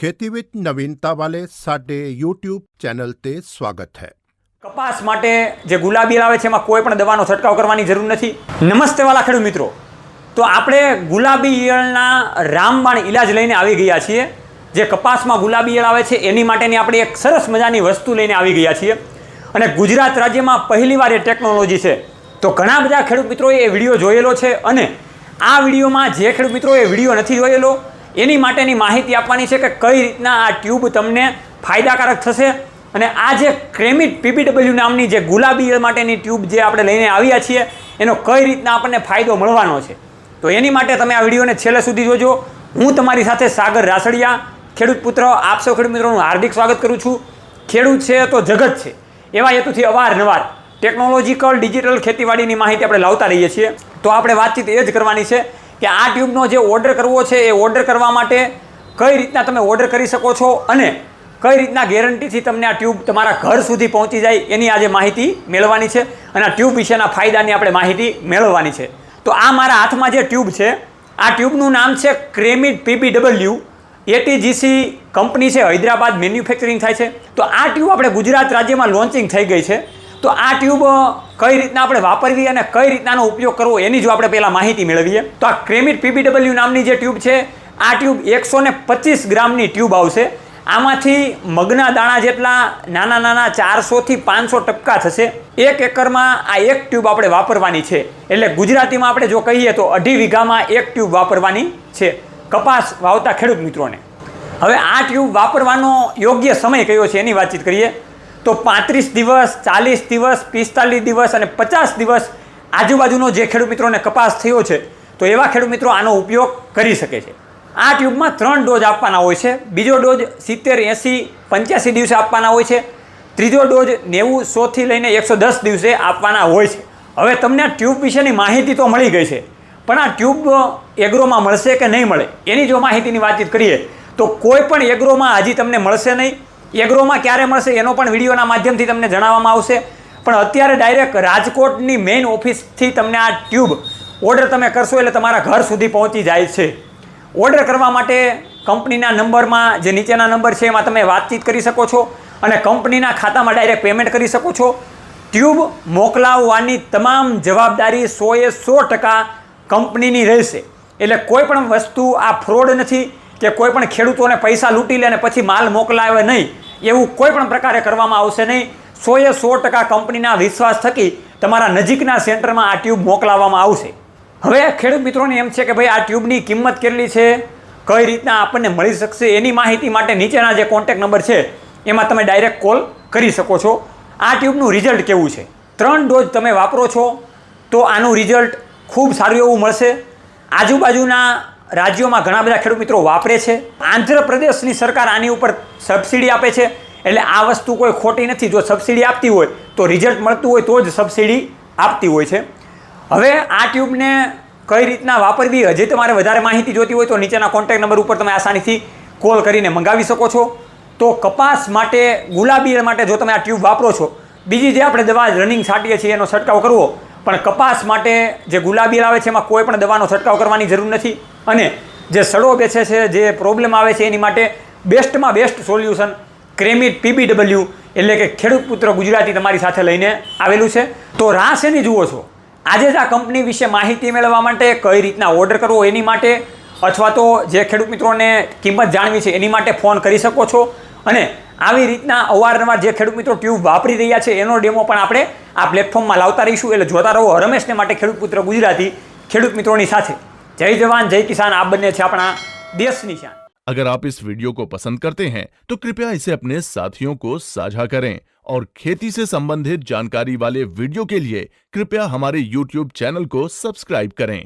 ખેતી વિથ નવીનતા વાલે સાથે યુટ્યુબ ચેનલ તે સ્વાગત છે કપાસ માટે જે ગુલાબી આવે છે, એમાં કોઈ પણ દવાનો છંટકાવ કરવાની જરૂર નથી. નમસ્તે વાલા ખેડૂત મિત્રો. તો આપણે ગુલાબી ઈયળના રામબાણ ઈલાજ લઈને આવી ગયા છીએ. જે કપાસમાં ગુલાબી ઈયળ આવે છે, એની માટેની આપણે એક સરસ મજાની વસ્તુ લઈને આવી ગયા છીએ. અને ગુજરાત રાજ્યમાં પહેલીવાર એ ટેકનોલોજી છે. તો ઘણા બધા ખેડૂત મિત્રોએ એ વીડિયો જોયેલો છે અને આ વિડીયોમાં જે ખેડૂત મિત્રોએ વીડિયો નથી જોયેલો એની માટેની માહિતી આપવાની છે કે કઈ રીતના આ ટ્યુબ તમને ફાયદાકારક થશે. અને આ જે ક્રેમિટ પીપીડબલ્યુ નામની જે ગુલાબી માટેની ટ્યુબ જે આપણે લઈને આવ્યા છીએ, એનો કઈ રીતના આપણને ફાયદો મળવાનો છે? તો એની માટે તમે આ વિડીયોને છેલ્લે સુધી જોજો. હું તમારી સાથે સાગર રાસડિયા, ખેડૂત પુત્ર, આપ સૌ ખેડૂત મિત્રોનું હાર્દિક સ્વાગત કરું છું. ખેડૂત છે તો જગત છે. એવા હેતુથી અવારનવાર ટેકનોલોજીકલ, ડિજિટલ ખેતીવાડીની માહિતી આપણે લાવતા રહીએ છીએ. તો આપણે વાતચીત એ જ કરવાની છે કે આ ટ્યુબનો જે ઓર્ડર કરવો છે એ ઓર્ડર કરવા માટે કઈ રીતના તમે ઓર્ડર કરી શકો છો અને કઈ રીતના ગેરંટીથી તમને આ ટ્યુબ તમારા ઘર સુધી પહોંચી જાય એની આજે માહિતી મેળવવાની છે અને આ ટ્યુબ વિશેના ફાયદાની આપણે માહિતી મેળવવાની છે. તો આ મારા હાથમાં જે ટ્યુબ છે, આ ટ્યુબનું નામ છે ક્રેમિટ પીપીડબલ્યુ. એટીજીસી કંપની છે, હૈદરાબાદ મેન્યુફેક્ચરિંગ થાય છે. તો આ ટ્યુબ આપણે ગુજરાત રાજ્યમાં લોન્ચિંગ થઈ ગઈ છે. તો આ ટ્યુબ કઈ રીતના આપણે વાપરવી અને કઈ રીતનાનો ઉપયોગ કરવો એની જો આપણે પહેલાં માહિતી મેળવીએ. તો આ ક્રેમિટ પીપીડબલ્યુ નામની જે ટ્યુબ છે, આ ટ્યુબ એકસો ને પચીસ ગ્રામની ટ્યુબ આવશે. આમાંથી મગના દાણા જેટલા નાના નાના ચારસોથી પાંચસો ટપકા થશે. એક એકરમાં આ એક ટ્યુબ આપણે વાપરવાની છે. એટલે ગુજરાતીમાં આપણે જો કહીએ તો અઢી વીઘામાં એક ટ્યુબ વાપરવાની છે. કપાસ વાવતા ખેડૂત મિત્રોને. હવે આ ટ્યુબ વાપરવાનો યોગ્ય સમય કયો છે એની વાતચીત કરીએ. તો પાંત્રીસ દિવસ, ચાલીસ દિવસ, પિસ્તાલીસ દિવસ અને પચાસ દિવસ આજુબાજુનો જે ખેડૂત મિત્રોને કપાસ થયો છે, તો એવા ખેડૂત મિત્રો આનો ઉપયોગ કરી શકે છે. આ ટ્યુબમાં ત્રણ ડોઝ આપવાના હોય છે. બીજો ડોઝ સિત્તેર, એંસી, પંચ્યાસી દિવસે આપવાના હોય છે. ત્રીજો ડોઝ નેવું સોથી લઈને એકસો દસ દિવસે આપવાના હોય છે. હવે તમને આ ટ્યુબ વિશેની માહિતી તો મળી ગઈ છે, પણ આ ટ્યુબ એગ્રોમાં મળશે કે નહીં મળે, એની જો માહિતીની વાતચીત કરીએ, તો કોઈ પણ એગ્રોમાં હજી તમને મળશે નહીં. એગ્રોમાં ક્યારે મળશે એનો પણ વિડીયોના માધ્યમથી તમને જણાવવામાં આવશે. પણ અત્યારે ડાયરેક્ટ રાજકોટની મેઇન ઓફિસથી તમને આ ટ્યુબ ઓર્ડર તમે કરશો એટલે તમારા ઘર સુધી પહોંચી જાય છે. ઓર્ડર કરવા માટે કંપનીના નંબરમાં જે નીચેના નંબર છે, એમાં તમે વાતચીત કરી શકો છો અને કંપનીના ખાતામાં ડાયરેક્ટ પેમેન્ટ કરી શકો છો. ટ્યુબ મોકલાવવાની તમામ જવાબદારી સોએ સો ટકા કંપનીની રહેશે. એટલે કોઈ પણ વસ્તુ આ ફ્રોડ નથી. કે કોઈ પણ ખેડૂતોને પૈસા લૂંટી લે અને પછી માલ મોકલાવે નહીં, એવું કોઈ પણ પ્રકારે કરવામાં આવશે નહીં. સોએ સો ટકા કંપનીના વિશ્વાસ થકી તમારા નજીકના સેન્ટરમાં આ ટ્યુબ મોકલાવવામાં આવશે. હવે ખેડૂત મિત્રોને એમ છે કે ભાઈ, આ ટ્યુબની કિંમત કેટલી છે? કઈ રીતના આપણને મળી શકશે? એની માહિતી માટે નીચેના જે કોન્ટેક નંબર છે, એમાં તમે ડાયરેક્ટ કોલ કરી શકો છો. આ ટ્યુબનું રિઝલ્ટ કેવું છે? ત્રણ ડોઝ તમે વાપરો છો, તો આનું રિઝલ્ટ ખૂબ સારું એવું મળશે. આજુબાજુના રાજ્યોમાં ઘણા બધા ખેડૂત મિત્રો વાપરે છે. આંધ્રપ્રદેશની સરકાર આની ઉપર સબસિડી આપે છે. એટલે આ વસ્તુ કોઈ ખોટી નથી. જો સબસિડી આપતી હોય, તો રિઝલ્ટ મળતું હોય તો જ સબસિડી આપતી હોય છે. હવે આ ટ્યુબને કઈ રીતના વાપરવી? હજી તમારે વધારે માહિતી જોતી હોય તો નીચેના કોન્ટેક્ટ નંબર ઉપર તમે આસાનીથી કોલ કરીને મંગાવી શકો છો. તો કપાસ માટે, ગુલાબી માટે જો તમે આ ટ્યુબ વાપરો છો, બીજી જે આપણે દવા રનિંગ છાંટીએ છીએ એનો છંટકાવ કરવો, પણ કપાસ માટે જે ગુલાબી આવે છે, એમાં કોઈ પણ દવાનો છંટકાવ કરવાની જરૂર નથી. અને જે સડો બેસે છે, જે પ્રોબ્લેમ આવે છે એની માટે બેસ્ટમાં બેસ્ટ સોલ્યુશન ક્રેમિટ પીબીડબલ્યુ એટલે કે ખેડૂત પુત્ર ગુજરાતી તમારી સાથે લઈને આવેલું છે. તો રાસ એની જુઓ છો. આજે જ આ કંપની વિશે માહિતી મેળવવા માટે કઈ રીતના ઓર્ડર કરવો એની માટે અથવા તો જે ખેડૂત મિત્રોને કિંમત જાણવી છે એની માટે ફોન કરી શકો છો. અને આવી રીતના અવારનવાર જે ખેડૂત મિત્રો ટ્યુબ વાપરી રહ્યા છે, એનો ડેમો પણ આપણે આ પ્લેટફોર્મમાં લાવતા રહીશું. એટલે જોતા રહો, રમેશને માટે ખેડૂત પુત્ર ગુજરાતી ખેડૂત મિત્રોની સાથે. जय जवान, जय किसान, आप बने थे अपना देश निशान। अगर आप इस वीडियो को पसंद करते हैं तो कृपया इसे अपने साथियों को साझा करें। और खेती से संबंधित जानकारी वाले वीडियो के लिए कृपया हमारे YouTube चैनल को सब्सक्राइब करें।